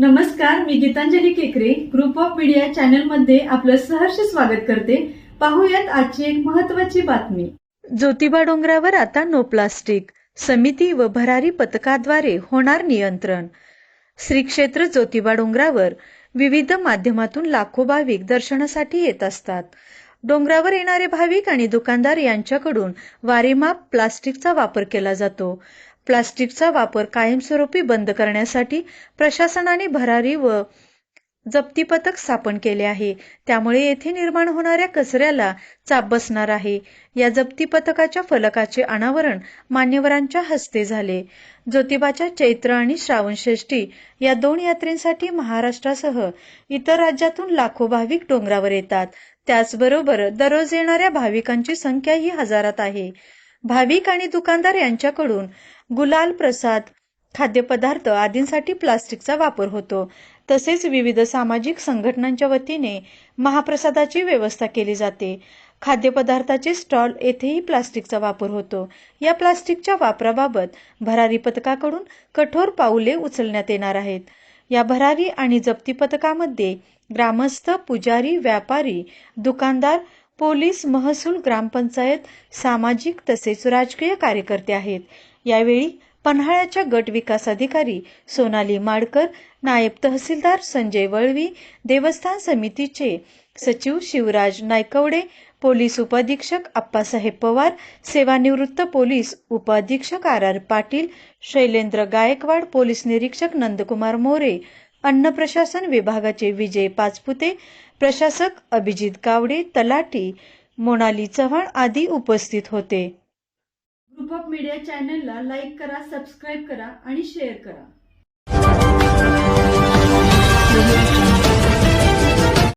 नमस्कार मी गीतांजली केकरे. Group of media चॅनलमध्ये आपलं सहर्ष स्वागत करते. पाहूयात आजची एक महत्वाची बातमी. ज्योतिबा डोंगरावर आता नो प्लास्टिक समिती व भरारी पथकाद्वारे होणार नियंत्रण. श्री क्षेत्र ज्योतिबा डोंगरावर विविध माध्यमातून लाखो भाविक दर्शनासाठी येत असतात. डोंगरावर येणारे भाविक आणि दुकानदार यांच्याकडून वारेमाप प्लास्टिकचा वापर केला जातो. प्लास्टिकचा वापर कायमस्वरूपी बंद करण्यासाठी प्रशासनाने भरारी व जप्ती पथक स्थापन केले आहे. त्यामुळे येथे निर्माण होणाऱ्या कचऱ्याला चाप बसणार आहे. या जप्ती पथकाच्या फलकाचे अनावरण मान्यवरांच्या हस्ते झाले. ज्योतिबाच्या चैत्र आणि श्रावण षष्ठी या दोन यात्रेसाठी महाराष्ट्रासह इतर राज्यातून लाखो भाविक डोंगरावर येतात. त्याचबरोबर दररोज येणाऱ्या भाविकांची संख्या ही हजारात आहे. भाविक आणि दुकानदार यांच्याकडून गुलाल प्रसाद खाद्यपदार्थ आदींसाठी प्लास्टिकचा वापर होतो. तसेच विविध सामाजिक संघटनांच्या वतीने महाप्रसादाची व्यवस्था केली जाते. खाद्यपदार्थाचे स्टॉल येथेही प्लास्टिकचा वापर होतो. या प्लास्टिकच्या वापराबाबत भरारी पथकाकडून कठोर पाऊले उचलण्यात येणार आहेत. या भरारी आणि जप्ती पथकामध्ये ग्रामस्थ पुजारी व्यापारी दुकानदार पोलीस महसूल ग्रामपंचायत सामाजिक तसेच राजकीय कार्यकर्ते आहेत. यावेळी पन्हाळ्याच्या गट विकास अधिकारी सोनाली माडकर नायब तहसीलदार संजय वळवी देवस्थान समितीचे सचिव शिवराज नायकवडे पोलीस उपअधीक्षक आप्पासाहेब पवार सेवानिवृत्त पोलीस उपअधीक्षक R R Patil Shailendra Gaikwad police निरीक्षक नंदकुमार मोरे अन्न प्रशासन विभागाचे विजय पाचपुते प्रशासक अभिजित गावडे तलाटी मोनाली चव्हाण आदी उपस्थित होते. ग्रुप ऑफ मीडिया चॅनलला लाईक करा सबस्क्राईब करा आणि शेअर करा.